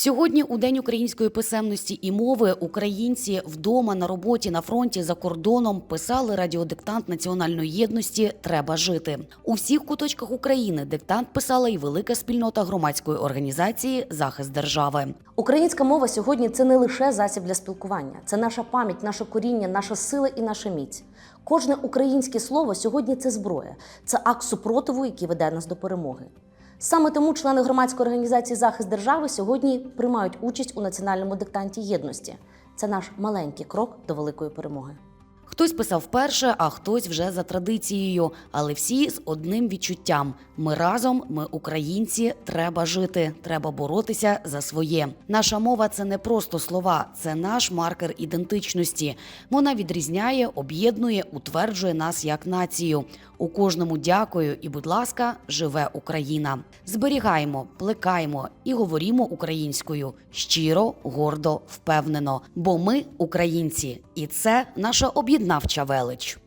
Сьогодні, у день української писемності і мови, українці вдома на роботі на фронті за кордоном писали радіодиктант національної єдності Треба жити у всіх куточках України. Диктант писала і велика спільнота громадської організації Захист держави. Українська мова сьогодні це не лише засіб для спілкування, це наша пам'ять, наше коріння, наша сила і наша міць. Кожне українське слово сьогодні це зброя, це акт супротиву, який веде нас до перемоги. Саме тому члени громадської організації Захист держави сьогодні приймають участь у національному диктанті єдності. Це наш маленький крок до великої перемоги. Хтось писав вперше, а хтось вже за традицією, але всі з одним відчуттям: ми разом, ми українці, треба жити, треба боротися за своє. Наша мова це не просто слова, це наш маркер ідентичності. Вона відрізняє, об'єднує, утверджує нас як націю. У кожному дякую і, будь ласка, живе Україна. Зберігаємо, плекаємо і говоримо українською щиро, гордо, впевнено. Бо ми українці, і це наша об'єднавча велич.